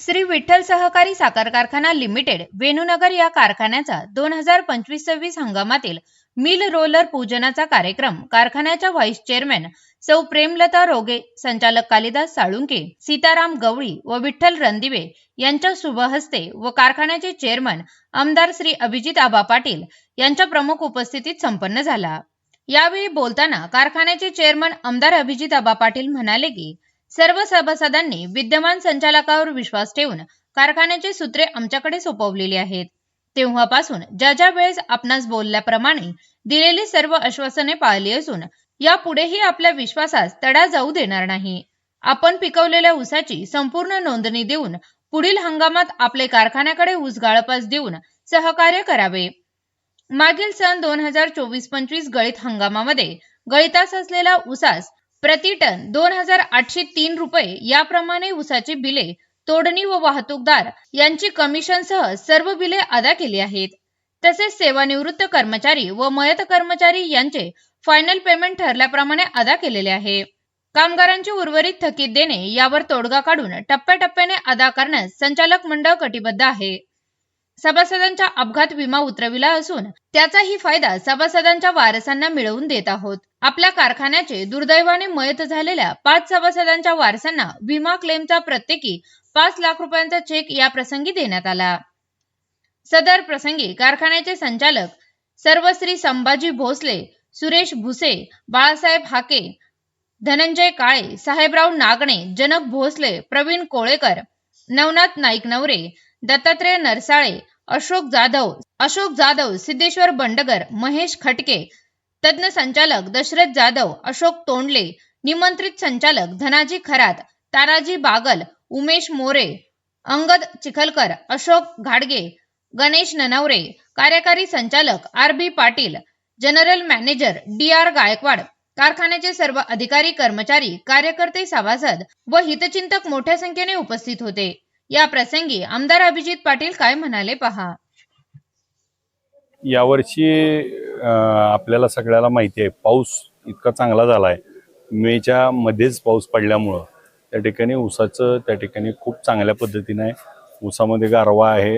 श्री विठ्ठल सहकारी साखर कारखाना लिमिटेड वेणुनगर या कारखान्याचा दोन हजार पंचवीस सव्वीस हंगामातील मिल रोलर पूजनाचा कार्यक्रम कारखान्याच्या व्हाईस चेअरमॅन सौ प्रेमलता रोगे संचालक कालिदास साळुंके सीताराम गवळी व विठ्ठल रणदिवे यांच्या शुभहस्ते व कारखान्याचे चेअरमन आमदार श्री अभिजित आबा पाटील यांच्या प्रमुख उपस्थितीत संपन्न झाला. यावेळी बोलताना कारखान्याचे चेअरमन आमदार अभिजित आबा पाटील म्हणाले की सर्व सभासदांनी विद्यमान संचालकावर विश्वास ठेवून कारखान्याची सूत्रे आमच्याकडे सोपवलेली आहेत. तेव्हापासून ज्या ज्या वेळेस आपणास बोलल्याप्रमाणे दिलेली सर्व आश्वासने पाळली असून यापुढेही आपल्या विश्वासास तडा जाऊ देणार नाही. आपण पिकवलेल्या ऊसाची संपूर्ण नोंदणी देऊन पुढील हंगामात आपले कारखान्याकडे ऊस गाळपास देऊन सहकार्य करावे. मागील सन दोन हजार चोवीस पंचवीस गळीत हंगामामध्ये गळीतास असलेला ऊसास प्रति टन दोन हजार आठशे तीन रुपये याप्रमाणे ऊसाची बिले तोडणी व वाहतूकदार यांची कमिशनसह सर्व बिले अदा केली आहेत. तसेच सेवानिवृत्त कर्मचारी व मयत कर्मचारी यांचे फायनल पेमेंट ठरल्याप्रमाणे अदा केलेले आहे. कामगारांची उर्वरित थकीत देणे यावर तोडगा काढून टप्प्याटप्प्याने अदा करण्यास संचालक मंडळ कटिबद्ध आहे. सभासदांचा अपघात विमा उतरविला असून त्याचाही फायदा सभासदांच्या वारसांना मिळवून देत आहोत. आपल्या कारखान्याचे दुर्दैवाने मयत झालेल्या पाच सभासदांच्या वारसांना विमा क्लेमचा प्रत्येकी पाच लाख रुपयांचा चेक या प्रसंगी देण्यात आला. सदर प्रसंगी कारखान्याचे संचालक सर्वश्री संभाजी भोसले सुरेश भुसे बाळासाहेब हाके धनंजय काळे साहेबराव नागणे जनक भोसले प्रवीण कोळेकर नवनाथ नाईक नवरे दत्तात्रय नरसाळे अशोक जाधव अशोक जाधव सिद्धेश्वर बंडगर महेश खटके तज्ञ संचालक दशरथ जाधव अशोक तोंडले निमंत्रित संचालक धनाजी खरात ताराजी बागल उमेश मोरे अंगद चिखलकर अशोक घाडगे गणेश ननवरे कार्यकारी संचालक R B Patil general manager D R Gaikwad कारखान्याचे सर्व अधिकारी कर्मचारी कार्यकर्ते सभासद व हितचिंतक मोठ्या संख्येने उपस्थित होते. या प्रसंगी आमदार अभिजित पाटील काय म्हणाले पहा. यावर्षी आपल्याला सगळ्याला माहिती आहे पाऊस इतका चांगला झाला आहे मेच्या मध्येच पाऊस पडल्यामुळं त्या ठिकाणी ऊसाचं त्या ठिकाणी खूप चांगल्या पद्धतीने आहे ऊसामध्ये गारवा आहे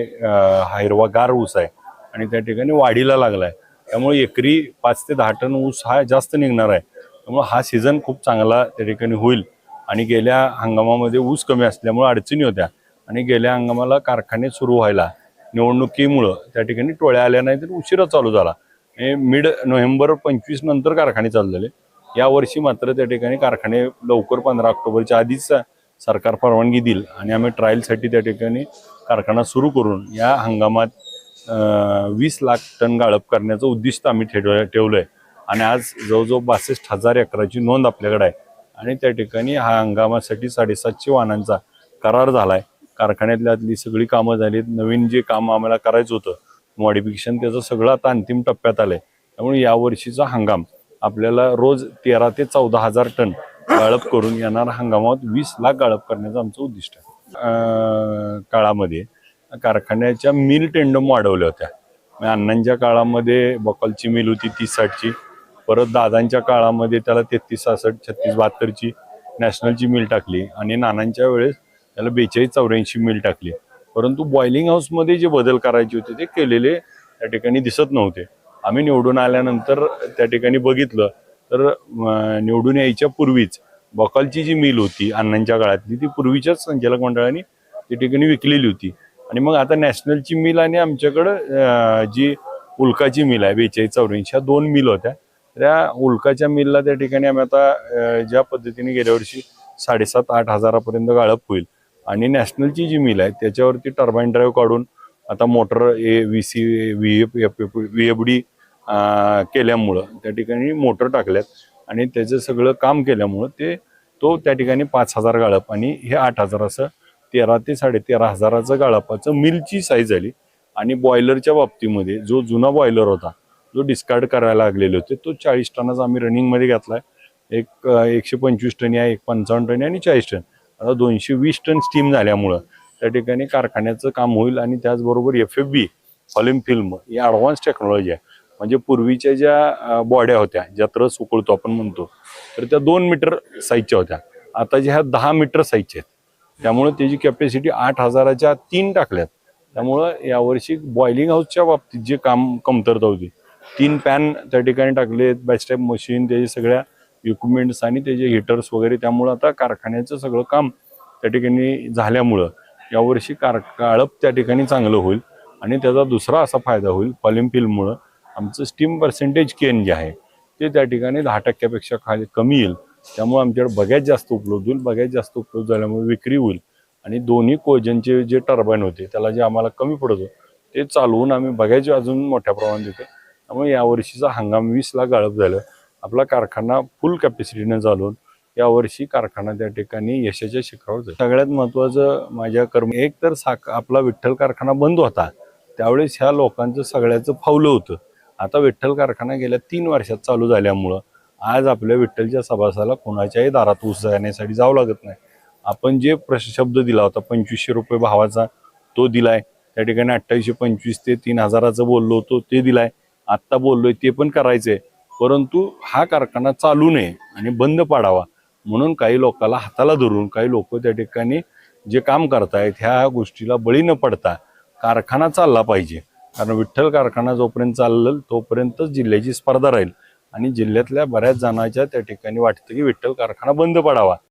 हिरवा गार ऊस आहे आणि त्या ठिकाणी वाढीला लागला आहे त्यामुळे एकरी पाच ते दहा टन ऊस हा जास्त निघणार आहे. त्यामुळे हा सीझन खूप चांगला त्या ठिकाणी होईल आणि गेल्या हंगामामध्ये ऊस कमी असल्यामुळे अडचणी होत्या. आणि गेल्या हंगामाला कारखाने सुरू व्हायला निवडणुकीमुळं त्या ठिकाणी टोळ्या आल्या नाही तर उशिरा चालू झाला. हे मिड नोव्हेंबर पंचवीस नंतर कारखाने चालू झाले यावर्षी मात्र त्या ठिकाणी कारखाने लवकर पंधरा ऑक्टोबरच्या आधीच सरकार परवानगी देईल आणि आम्ही ट्रायलसाठी त्या ठिकाणी कारखाना सुरू करून या हंगामात वीस लाख टन गाळप करण्याचं उद्दिष्ट आम्ही ठेव आहे आणि आज जवळजवळ बासष्ट हजार एकराची नोंद आपल्याकडे आहे. आणि त्या ठिकाणी हा हंगामासाठी साडेसातशे वाहनांचा करार झाला आहे कारखान्यातली सगळी कामं झालीत. नवीन जे काम आम्हाला करायचं होतं मॉडिफिकेशन त्याचं सगळं आता अंतिम टप्प्यात आलंय. त्यामुळे यावर्षीचा हंगाम आपल्याला रोज तेरा ते चौदा हजार टन गाळप करून येणारा हंगामात वीस लाख गाळप करण्याचं आमचं उद्दिष्ट आहे. काळामध्ये कारखान्याच्या मिल टेंडम वाढवल्या होत्या. अण्णांच्या काळामध्ये बकॉलची मिल होती तीस साठची. परत दादांच्या काळामध्ये त्याला तेहतीस सहासष्ट छत्तीस बहात्तरची नॅशनलची मिल टाकली. आणि नानांच्या वेळेस त्याला बेचाळीस चौऱ्याऐंशी मिल टाकली. परंतु बॉइलिंग हाऊसमध्ये जे बदल करायचे होते ते केलेले त्या ठिकाणी दिसत नव्हते. आम्ही निवडून आल्यानंतर त्या ठिकाणी बघितलं तर निवडून यायच्या पूर्वीच बकालची जी मिल होती अण्णांच्या काळातली ती पूर्वीच्याच संचालक मंडळाने त्या ठिकाणी विकलेली होती. आणि मग आता नॅशनलची मिल आणि आमच्याकडं जी उल्काची मिल आहे बेचाळीस चौऱ्याऐंशी ह्या दोन मिल होत्या. त्या उल्काच्या मिलला त्या ठिकाणी आम्ही आता ज्या पद्धतीने गेल्या वर्षी साडेसात आठ हजारापर्यंत गाळप होईल. आणि नॅशनलची जी मिल आहे त्याच्यावरती टर्बाईन ड्राईव्ह काढून आता motor A V C V F F V F D केल्यामुळं त्या ठिकाणी मोटर टाकल्यात. आणि त्याचं सगळं काम केल्यामुळं ते तो त्या ठिकाणी पाच हजार गाळप आणि हे आठ हजार असं तेरा ते साडेतेरा हजाराचं गाळपाचं मिलची साईज झाली आणि बॉयलरच्या बाबतीमध्ये जो जुना बॉयलर होता जो डिस्कार्ड करायला लागलेले होते तो चाळीस टनाचा आम्ही रनिंगमध्ये घेतलाय. एक एकशे पंचवीस टन आहे एक पंचावन्न टन आणि चाळीस टन. आता दोनशे वीस टन स्टीम झाल्यामुळं त्या ठिकाणी कारखान्याचं काम होईल आणि त्याचबरोबर एफ एफ बी फॉलिम फिल्म ही ॲडव्हान्स टेक्नॉलॉजी आहे. म्हणजे पूर्वीच्या ज्या बॉड्या होत्या ज्या रस उकळतो आपण म्हणतो तर त्या दोन मीटर साईजच्या होत्या. आता ज्या ह्या दहा मीटर साईजच्या आहेत त्यामुळे त्याची कॅपॅसिटी आठ हजाराच्या तीन टाकल्यात. त्यामुळं यावर्षी बॉइलिंग हाऊसच्या बाबतीत जे काम कमतरता होती तीन पॅन त्या ठिकाणी टाकलेत बॅचटाईप मशीन त्याची सगळ्या इक्विपमेंट्स आणि त्याचे हिटर्स वगैरे त्यामुळं आता कारखान्याचं सगळं काम त्या ठिकाणी झाल्यामुळं यावर्षी कार काळप त्या ठिकाणी चांगलं होईल. आणि त्याचा दुसरा असा फायदा होईल पॉलिम फिल्ममुळं आमचं स्टीम पर्सेंटेज केन जे आहे ते त्या ठिकाणी दहा टक्क्यापेक्षा खाली कमी येईल. त्यामुळे आमच्याकडे बग्यात जास्त उपलब्ध होईल. बग्यात जास्त उपलब्ध झाल्यामुळे विक्री होईल. आणि दोन्ही कोजनचे जे टर्बाईन होते त्याला जे आम्हाला कमी पडत होतं ते चालवून आम्ही बघायचे अजून मोठ्या प्रमाणात देतो त्यामुळे यावर्षीचा हंगाम वीसला गाळप झालं. आपला कारखाना फुल कॅपॅसिटीनं चालवून यावर्षी कारखाना त्या ठिकाणी यशाच्या शिखरावर जाईल. सगळ्यात महत्त्वाचं माझ्या कर्म एक तर साख आपला विठ्ठल कारखाना बंद होता. त्यावेळेस ह्या लोकांचं सगळ्याचं फावलं होतं. आता विठ्ठल कारखाना गेल्या तीन वर्षात चालू झाल्यामुळं आज आपल्या विठ्ठलच्या सभासाला कोणाच्याही दारात ऊस जाण्यासाठी जावं लागत नाही. आपण जे प्रश शब्द दिला होता पंचवीसशे रुपये भावाचा तो दिलाय. त्या ठिकाणी अठ्ठावीसशे पंचवीस ते तीन हजाराचं बोललो होतो ते दिलाय. आत्ता बोललोय ते पण करायचंय. परंतु हा कारखाना चालू नये आणि बंद पाडावा म्हणून काही लोकांना हाताला धरून काही लोक त्या ठिकाणी जे काम करतायत ह्या गोष्टीला बळी न पडता कारखाना चालला पाहिजे. कारण विठ्ठल कारखाना जोपर्यंत चाललं तोपर्यंतच जिल्ह्याची स्पर्धा राहील. आणि जिल्ह्यातल्या बऱ्याच जणांच्या त्या ठिकाणी वाटतं की विठ्ठल कारखाना बंद पडावा.